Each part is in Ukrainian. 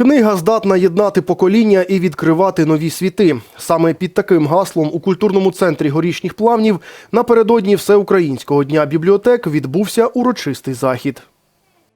Книга здатна єднати покоління і відкривати нові світи. Саме під таким гаслом у культурному центрі горішніх плавнів напередодні Всеукраїнського дня бібліотек відбувся урочистий захід.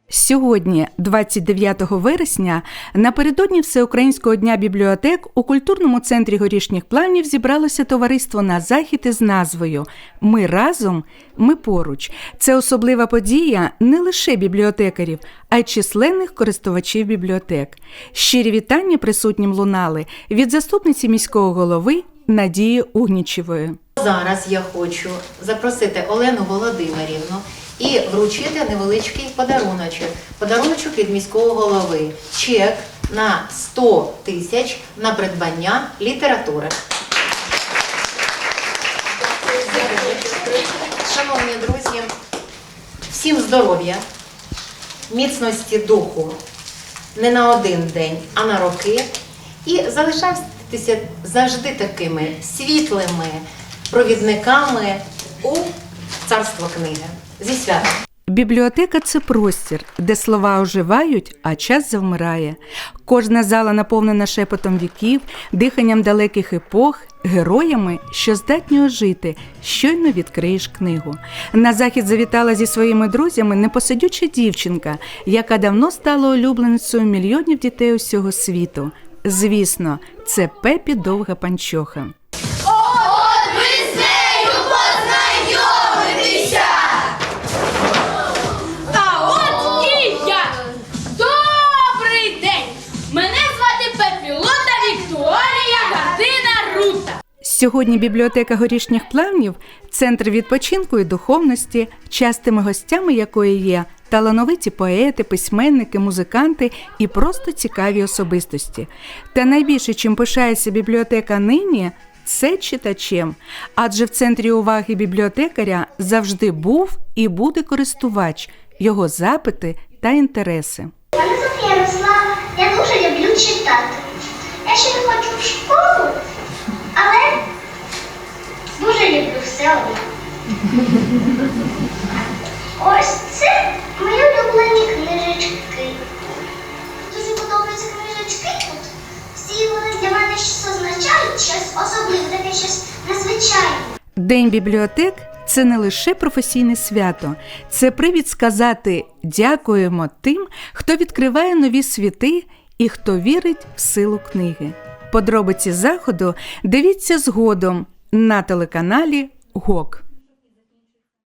Сьогодні, 29 вересня, напередодні Всеукраїнського дня бібліотек у культурному центрі горішніх плавнів зібралося товариство на захід із назвою Ми разом, ми поруч. Це особлива подія не лише бібліотекарів, а й численних користувачів бібліотек. Щирі вітання присутнім лунали від заступниці міського голови Надії Угнічевої. Зараз я хочу запросити Олену Володимирівну і вручити невеличкий подаруночок. Подаруночок від міського голови. Чек на 100 тисяч на придбання літератури. Шановні друзі, всім здоров'я, міцності духу не на один день, а на роки. І залишайтеся завжди такими світлими провідниками у царство книги. Зі святом! Бібліотека це простір, де слова оживають, а час завмирає. Кожна зала наповнена шепотом віків, диханням далеких епох, героями, що здатні ожити, щойно відкриєш книгу. На захід завітала зі своїми друзями непосидюча дівчинка, яка давно стала улюбленицею мільйонів дітей усього світу. Звісно, це Пепі Довга Панчоха. Сьогодні бібліотека горішніх плавнів центр відпочинку і духовності, частими гостями якої є талановиті поети, письменники, музиканти і просто цікаві особистості. Та найбільше, чим пишається бібліотека нині, це читачем. Адже в центрі уваги бібліотекаря завжди був і буде користувач, його запити та інтереси. Мене Софія Ярослава, я дуже люблю читати. Люблю все одно. Ось це мої улюблені книжечки. Дуже подобаються книжечки тут. Всі вони для мене щось означають, щось особливе, таке щось незвичайне. День бібліотек це не лише професійне свято, це привід сказати дякуємо тим, хто відкриває нові світи і хто вірить в силу книги. Подробиці заходу дивіться згодом на телеканалі ГОК.